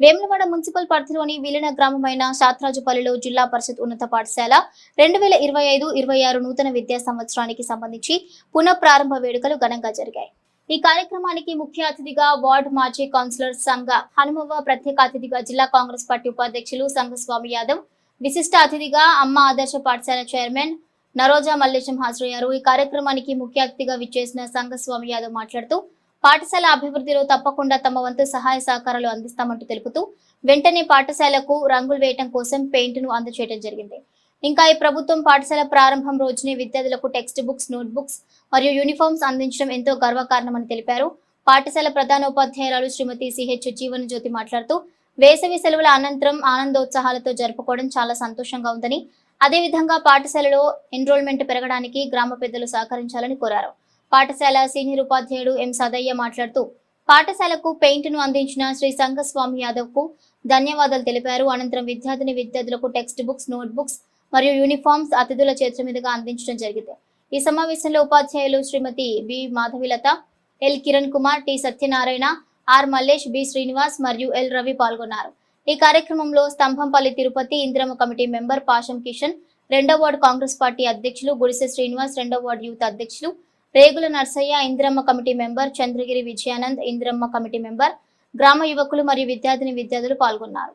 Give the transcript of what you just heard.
Vemulawada municipal పరిధిలోని విలీన గ్రామమైన శాత్రాజుపల్లిలో జిల్లా పరిషత్ ఉన్నత పాఠశాల రెండు వేల ఇరవై ఐదు ఇరవై ఆరు నూతన విద్యా సంవత్సరానికి సంబంధించి పునః ప్రారంభ వేడుకలు ఘనంగా జరిగాయి. ఈ కార్యక్రమానికి ముఖ్య అతిథిగా వార్డ్ మాజీ కౌన్సిలర్ సంఘ హనుమవ్వ ప్రత్యేక అతిథిగా జిల్లా కాంగ్రెస్ పార్టీ ఉపాధ్యక్షులు సంఘస్వామి యాదవ్ విశిష్ట అతిథిగా అమ్మ ఆదర్శ పాఠశాల చైర్మన్ నరోజా మల్లేశం హాజరయ్యారు. ఈ కార్యక్రమానికి ముఖ్య అతిథిగా విచ్చేసిన సంఘస్వామి యాదవ్ మాట్లాడుతూ పాఠశాల అభివృద్ధిలో తప్పకుండా తమ వంతు సహాయ సహకారాలు అందిస్తామంటూ తెలుపుతూ వెంటనే పాఠశాలకు రంగులు వేయటం కోసం పెయింట్ను అందచేయడం జరిగింది. ఇంకా ఈ ప్రభుత్వం పాఠశాల ప్రారంభం రోజునే విద్యార్థులకు టెక్స్ట్ బుక్స్ నోట్ బుక్స్ మరియు యూనిఫామ్స్ అందించడం ఎంతో గర్వకారణమని తెలిపారు. పాఠశాల ప్రధానోపాధ్యాయురాలు శ్రీమతి సిహెచ్ జీవన జ్యోతి మాట్లాడుతూ వేసవి సెలవుల అనంతరం ఆనందోత్సాహాలతో జరుపుకోవడం చాలా సంతోషంగా ఉందని అదేవిధంగా పాఠశాలలో ఎన్రోల్మెంట్ పెరగడానికి గ్రామ పెద్దలు సహకరించాలని కోరారు. పాఠశాల సీనియర్ ఉపాధ్యాయుడు ఎం సదయ్య మాట్లాడుతూ పాఠశాలకు పెయింట్ను అందించిన శ్రీ సంఘస్వామి యాదవ్కు ధన్యవాదాలు తెలిపారు. అనంతరం విద్యార్థిని విద్యార్థులకు టెక్స్ట్ బుక్స్ నోట్ బుక్స్ మరియు యూనిఫామ్స్ అతిథుల చేతుల మీదుగా అందించడం జరిగింది. ఈ సమావేశంలో ఉపాధ్యాయులు Srimathi B Madhavilatha L Kiran Kumar T Satyanarayana R Mallesh B Srinivas మరియు ఎల్ రవి పాల్గొన్నారు. ఈ కార్యక్రమంలో స్తంభంపల్లి తిరుపతి ఇంద్రమ కమిటీ మెంబర్ పాషం కిషన్ రెండో వార్డు కాంగ్రెస్ పార్టీ అధ్యక్షులు గుడిసె శ్రీనివాస్ రెండో వార్డు యూత్ అధ్యక్షులు Regula Narsaiah Indiramma committee member Chandragiri Vijayanand Indiramma committee member గ్రామ యువకులు మరియు విద్యార్థిని విద్యార్థులు పాల్గొన్నారు.